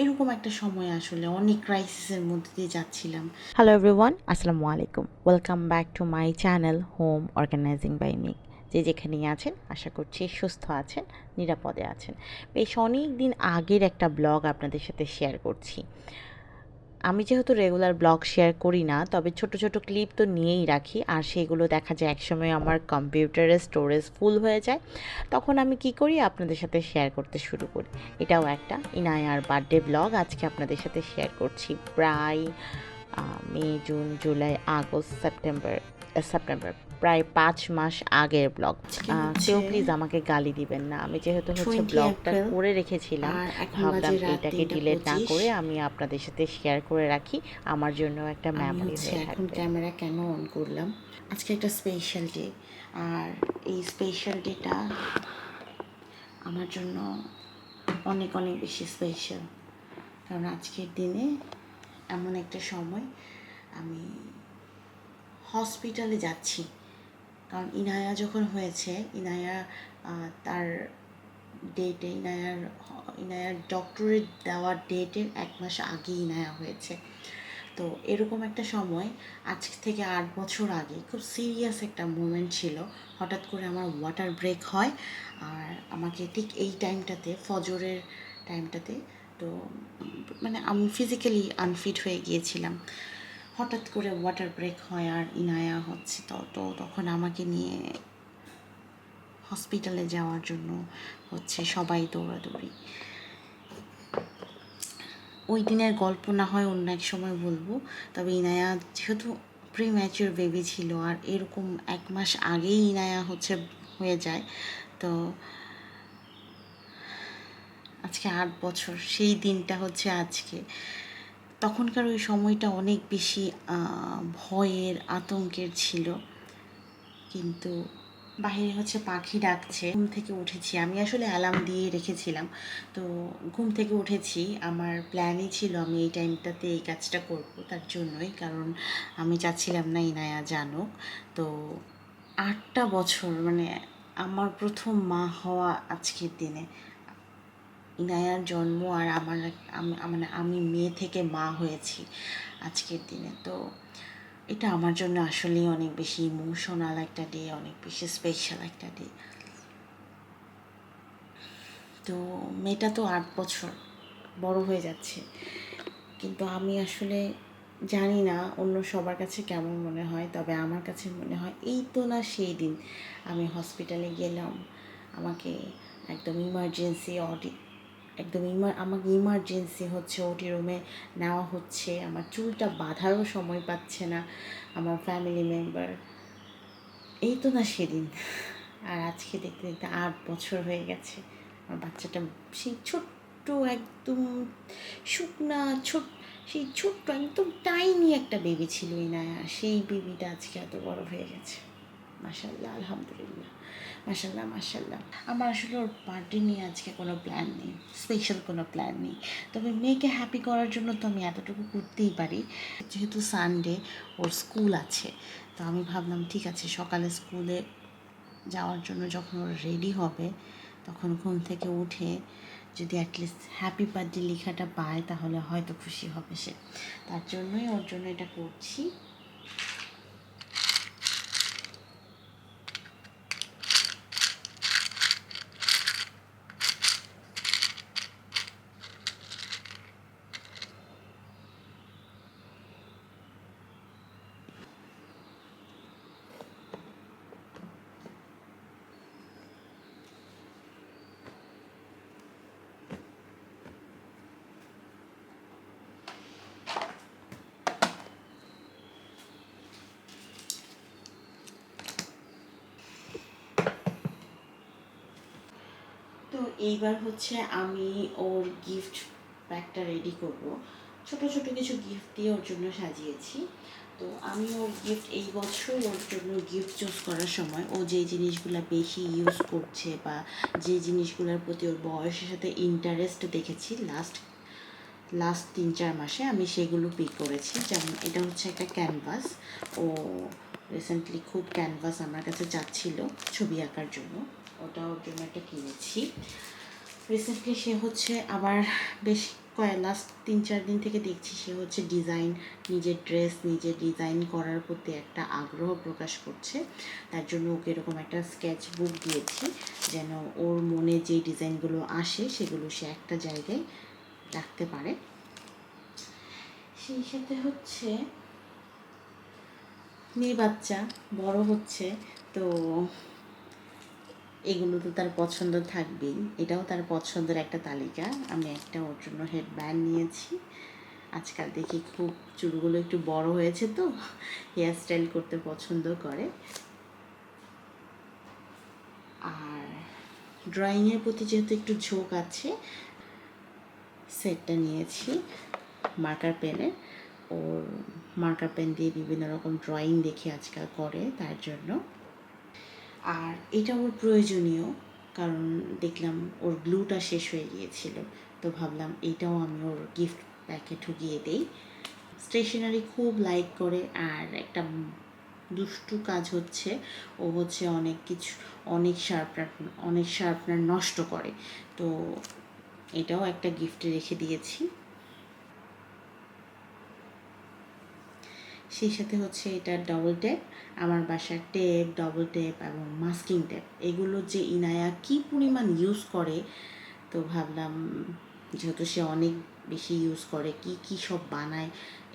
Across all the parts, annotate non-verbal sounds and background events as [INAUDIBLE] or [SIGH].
এরকম একটা সময় আসলে, অনেক ক্রাইসিসের মধ্যে দিয়ে যাচ্ছিলাম। হ্যালো এভরিওয়ান আসসালামু আলাইকুম। Welcome back to my channel home organizing by মিক যে যেখানেই আছেন, আশা করছি সুস্থ আছেন, নিরাপদে আছেন। বেশ অনেক দিন আগের একটা ব্লগ আপনাদের সাথে শেয়ার করছি। আমি যেহেতু রেগুলার ব্লগ শেয়ার করি না, তবে ছোট ছোট ক্লিপ তো নিয়েই রাখি। আর সেগুলো দেখা যায় একসময় আমার কম্পিউটারের স্টোরেজ ফুল হয়ে যায়। তখন আমি কি করি? আপনাদের সাথে শেয়ার করতে শুরু করি। এটাও একটা। ইনায়ার বার্থডে ব্লগ আজকে আপনাদের সাথে শেয়ার করছি। প্রায় May, June, July, August September September প্রায় পাঁচ মাস আগের ব্লগ। কেউ প্লিজ আমাকে গালি দিবেন না। আমি যেহেতু হচ্ছে ব্লগটা করে রেখেছিলাম ভাবলাম এটাকে ডিলেট না করে আমি আপনাদের সাথে শেয়ার করে রাখি। আমার জন্য একটা মেমোরি হয়ে এখন ক্যামেরা কেন অন করলাম? আজকে একটা স্পেশাল ডে আর এই স্পেশাল ডেটা আমার জন্য অনেক অনেক বেশি স্পেশাল কারণ আজকের দিনে এমন একটা সময় আমি হসপিটালে যাচ্ছি। কারণ ইনায়া যখন হয়েছে, ইনায়া তার ডেটে ইনায়ার ইনায়ার ডক্টরেট দেওয়ার ডেটের এক মাস আগে ইনায়া হয়েছে। তো এরকম একটা সময়, আজ থেকে আট বছর আগে খুব সিরিয়াস একটা মুমেন্ট ছিল। হঠাৎ করে আমার ওয়াটার ব্রেক হয় আর আমাকে ঠিক এই টাইমটাতে ফজরের টাইমটাতে তো মানে আমি ফিজিক্যালি আনফিট হয়ে গিয়েছিলাম। হঠাৎ করে ওয়াটার ব্রেক হয় আর ইনায়া হচ্ছে তো তো তখন আমাকে নিয়ে হসপিটালে যাওয়ার জন্য হচ্ছে সবাই দৌড়াদৌড়ি। ওই দিনের গল্প না হয় অন্য এক সময় বলব, তবে ইনায়া যেহেতু প্রি ম্যাচিওর বেবি ছিল আর এরকম এক মাস আগেই ইনায়া হচ্ছে হয়ে যায়, তো আজকে আট বছর, সেই দিনটা হচ্ছে আজকে। তখনকার ওই সময়টা অনেক বেশি ভয়ের, আতঙ্কের ছিল। কিন্তু বাইরে হচ্ছে পাখি ডাকছে। ঘুম থেকে উঠেছি। আমি আসলে অ্যালার্ম দিয়ে রেখেছিলাম। তো ঘুম থেকে উঠেছি। আমার প্ল্যানই ছিল আমি এই টাইমটাতে এই কাজটা করব তার জন্যই। কারণ আমি চাচ্ছিলাম না ইনায়া জানুক। তো আটটা বছর মানে আমার প্রথম মা হওয়া আজকের দিনে। ইনায়ার জন্ম আর আমার মানে আমি মেয়ে থেকে মা হয়েছি আজকের দিনে। তো এটা আমার জন্য আসলেই অনেক বেশি ইমোশনাল একটা ডে অনেক বেশি স্পেশাল একটা ডে তো মেয়েটা তো আট বছর, বড় হয়ে যাচ্ছে। কিন্তু আমি আসলে জানি না অন্য সবার কাছে কেমন মনে হয়, তবে আমার কাছে মনে হয় এই তো না সেই দিন আমি হসপিটালে গেলাম। আমাকে একদম ইমার্জেন্সি অডি একদম ইমার, আমাকে ইমার্জেন্সি হচ্ছে, ওটি রুমে নেওয়া হচ্ছে। আমার চুলটা বাঁধারও সময় পাচ্ছে না, আমার ফ্যামিলি মেম্বার এই তো না সেদিন। আর আজকে দেখতে দেখতে আট বছর হয়ে গেছে। আমার বাচ্চাটা সেই ছোট্ট একদম শুকনা, ছোট, সেই ছোট্ট একদম টাইনি একটা বেবি ছিল ইনায়া সেই বেবিটা আজকে এত বড় হয়ে গেছে। মাসাল্লাহ আলহামদুলিল্লাহ। মাসাল্লাহ মাসাল্লাহ আমার আসলে ওর বার্থডে নিয়ে আজকে কোনো প্ল্যান নেই স্পেশাল কোনো প্ল্যান নেই। তবে মেয়েকে হ্যাপি করার জন্য তো আমি এতটুকু করতেই পারি। যেহেতু সানডে ওর স্কুল আছে, তো আমি ভাবলাম, ঠিক আছে, সকালে স্কুলে যাওয়ার জন্য যখন ওর রেডি হবে, তখন ঘুম থেকে উঠে যদি অ্যাটলিস্ট হ্যাপি বার্থডে লেখাটা পায়, তাহলে হয়তো খুশি হবে সে। তার জন্যই ওর জন্য এটা করছি তো এইবার হচ্ছে আমি ওর গিফট প্যাকটা রেডি করব। ছোট ছোট কিছু গিফট দিয়ে ওর জন্য সাজিয়েছি। তো আমি ওর গিফট এই বছর ওর জন্য গিফট চুজ করার সময় ও যে জিনিসগুলো বেশি ইউজ করছে বা যে জিনিসগুলোর প্রতি ওর বয়সের সাথে ইন্টারেস্ট দেখেছি লাস্ট লাস্ট তিন, চার মাসে আমি সেগুলো পিক করেছি। যেমন এটা হচ্ছে একটা ক্যানভাস ও রিসেন্টলি খুব ক্যানভাস আমার কাছে চাচ্ছিল ছবি আঁকার জন্য। ওটা ওর জন্য একটা কিনেছি। রিসেন্টলি সে হচ্ছে আবার বেশ কয়েক লাস্ট তিন, চার দিন থেকে দেখছি সে হচ্ছে ডিজাইন নিজের ড্রেস নিজে ডিজাইন করার প্রতি একটা আগ্রহ প্রকাশ করছে। তার জন্য ওকে এরকম একটা স্কেচ বুক দিয়েছি, যেন ওর মনে যে ডিজাইনগুলো আসে সেগুলো সে একটা জায়গায় রাখতে পারে। সেই সাথে হচ্ছে মেয়ে বাচ্চা, বড় হচ্ছে, তো এগুলো তো তার পছন্দ থাকবেই। এটাও তার পছন্দের একটা তালিকা। আমি একটা ওর জন্য হেড ব্যান্ড নিয়েছি। আজকাল দেখি খুব চুলগুলো একটু বড় হয়েছে তো হেয়ার স্টাইল করতে পছন্দ করে। আর ড্রয়িংয়ের প্রতি যেহেতু একটু ঝোঁক আছে সেটটা নিয়েছি মার্কার পেনের ওর মার্কার পেন দিয়ে বিভিন্ন রকম ড্রয়িং দেখে আজকাল করে, তার জন্য। আর এটা ওর প্রয়োজনীয়, কারণ দেখলাম ওর গ্লুটা শেষ হয়ে গিয়েছিল। তো ভাবলাম এটাও আমি ওর গিফট প্যাকে ঢুকিয়ে দিই। স্টেশনারি খুব লাইক করে আর একটা দুষ্টু কাজ হচ্ছে, ও হচ্ছে অনেক কিছু, অনেক শার্পনার অনেক শার্পনার নষ্ট করে। তো এটাও একটা গিফটে রেখে দিয়েছি। সেই সাথে হচ্ছে এটা ডবল টেপ আমার বাসার টেপ ডবল টেপ এবং মাস্কিং টেপ এগুলো যে ইনায়া কি পরিমাণ ইউজ করে, তো ভাবলাম যেহেতু সে অনেক বেশি ইউজ করে, কি কি সব বানায়,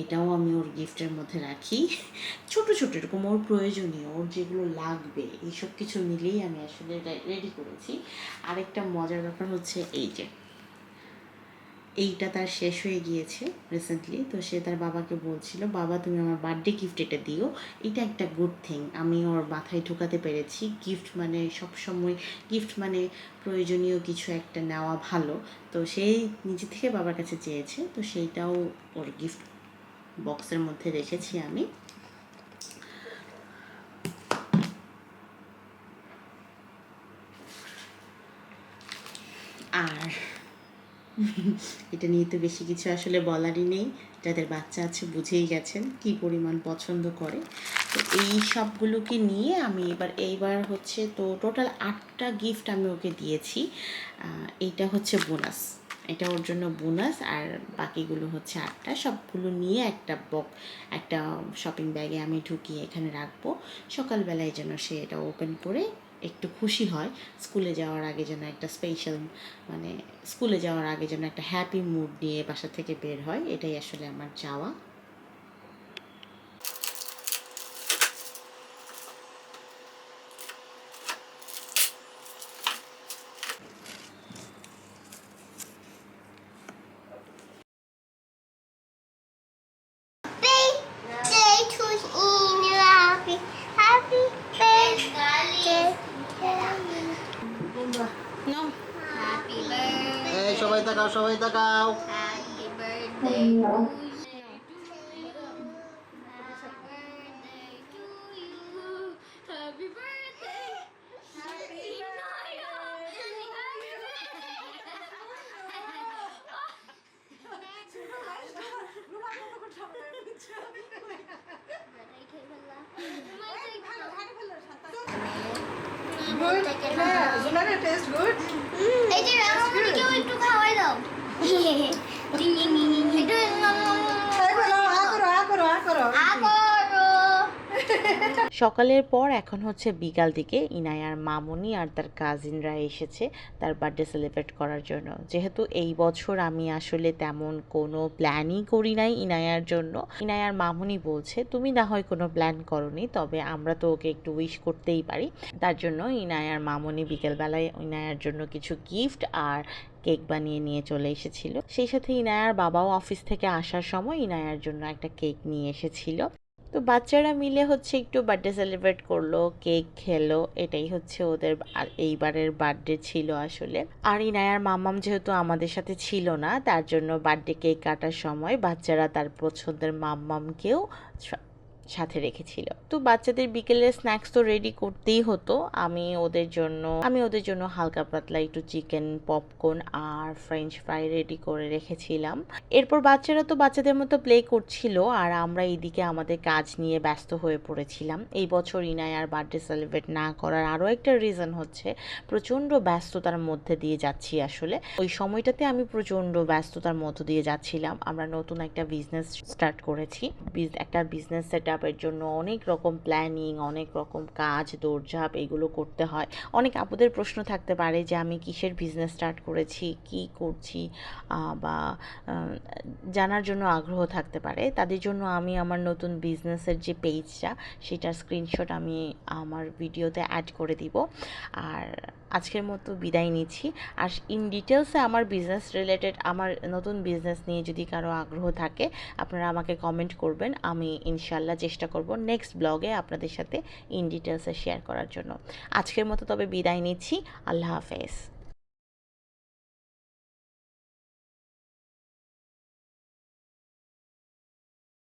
এটাও আমি ওর গিফটের মধ্যে রাখি। ছোট ছোট এরকম ওর প্রয়োজনীয়, ওর যেগুলো লাগবে এইসব কিছু মিলেই আমি আসলে রেডি করেছি। আরেকটা মজার ব্যাপার হচ্ছে এই যে এইটা তার শেষ হয়ে গিয়েছে রিসেন্টলি তো সে তার বাবাকে বলছিল, বাবা, তুমি আমার বার্থডে গিফট এটা দিও। এটা একটা গুড থিং আমি ওর মাথায় ঢোকাতে পেরেছি। গিফট মানে সবসময় গিফট মানে প্রয়োজনীয় কিছু একটা নেওয়া ভালো। তো সেই নিজে থেকে বাবার কাছে চেয়েছে, তো সেইটাও ওর গিফট বক্সের মধ্যে রেখেছি আমি। আর [LAUGHS] এটা নিয়ে তো বেশি কিছু আসলে বলারই নেই। যাদের বাচ্চা আছে বুঝেই গেছেন কি পরিমাণ পছন্দ করে। তো এই সবগুলোকে নিয়ে আমি এবার, এইবার হচ্ছে তো টোটাল আটটা গিফট আমি ওকে দিয়েছি। এইটা হচ্ছে বোনাস এটা ওর জন্য বোনাস আর বাকিগুলো হচ্ছে আটটা। সবগুলো নিয়ে একটা বক একটা শপিং ব্যাগে আমি ঢুকিয়ে এখানে রাখব। সকালবেলায় যেন সে এটা ওপেন করে একটু খুশি হয়, স্কুলে যাওয়ার আগে যেন একটা স্পেশাল মানে স্কুলে যাওয়ার আগে যেন একটা হ্যাপি মুড নিয়ে বাসা থেকে বের হয়, এটাই আসলে আমার চাওয়া। তাকাও সবাই তাকাও Happy birthday এই যে আমাকে একটু খাওয়াই দাও ডিং ডিং ডিং ডিং একটু করো সকালের পর এখন হচ্ছে বিকাল দিকে ইনায়ার মামনি আর তার কাজিনরা এসেছে তার বার্থডে সেলিব্রেট করার জন্য। যেহেতু এই বছর আমি আসলে তেমন কোনো প্ল্যানই করি নাই ইনায়ার জন্য। ইনায়ার মামনি বলছে, তুমি না হয় কোনো প্ল্যান করনি, তবে আমরা তো ওকে একটু উইশ করতেই পারি। তার জন্য ইনায়ার মামনি বিকেলবেলায় ইনায়ার জন্য কিছু গিফট আর কেক বানিয়ে নিয়ে চলে এসেছিল। সেই সাথে ইনায়ার বাবাও অফিস থেকে আসার সময় ইনায়ার জন্য একটা কেক নিয়ে এসেছিল। তো বাচ্চারা মিলে হচ্ছে একটু বার্থডে সেলিব্রেট করল কেক খেলো, এটাই হচ্ছে ওদের এইবারের বার্থডে ছিল আসলে। আর ইনায়ার মামাম যেহেতু আমাদের সাথে ছিল না, তার জন্য বার্থডে কেক কাটার সময় বাচ্চারা তার পছন্দের মাম্মামকেও সাথে রেখেছিল। তো বাচ্চাদের বিকেলে স্ন্যাক্স তো রেডি করতেই হতো। আমি ওদের জন্য, আমি ওদের জন্য হালকা পাতলা একটু চিকেন পপকর্ন আর ফ্রেঞ্চ ফ্রাই রেডি করে রেখেছিলাম। এরপর বাচ্চারা তো বাচ্চাদের মতো প্লে করছিল আর আমরা এইদিকে আমাদের কাজ নিয়ে ব্যস্ত হয়ে পড়েছিলাম। এই বছর ইনায়ার বার্থডে সেলিব্রেট না করার আরও একটা রিজন হচ্ছে, প্রচণ্ড ব্যস্ততার মধ্যে দিয়ে যাচ্ছি আসলে। ওই সময়টাতে আমি প্রচণ্ড ব্যস্ততার মধ্য দিয়ে যাচ্ছিলাম। আমরা নতুন একটা বিজনেস স্টার্ট করেছি। একটা বিজনেস সেট আপের জন্য অনেক রকম প্ল্যানিং অনেক রকম কাজ, দৌড়ঝাঁপ এগুলো করতে হয়। অনেক আপুদের প্রশ্ন থাকতে পারে যে, আমি কিসের বিজনেস স্টার্ট করেছি, কি করছি বা জানার জন্য আগ্রহ থাকতে পারে। তাদের জন্য আমি আমার নতুন বিজনেসের যে পেজটা সেটার স্ক্রিনশট আমি আমার ভিডিওতে অ্যাড করে দিব। আর আজকের মতো বিদায় নিচ্ছি। আর ইন ডিটেলসে আমার বিজনেস রিলেটেড আমার নতুন বিজনেস নিয়ে যদি কারও আগ্রহ থাকে, আপনারা আমাকে কমেন্ট করবেন। আমি ইনশাল্লাহ চেষ্টা করব নেক্সট ব্লগে আপনাদের সাথে ইন ডিটেলসে শেয়ার করার জন্য। আজকের মতো তবে বিদায় নিচ্ছি। আল্লাহ হাফেজ।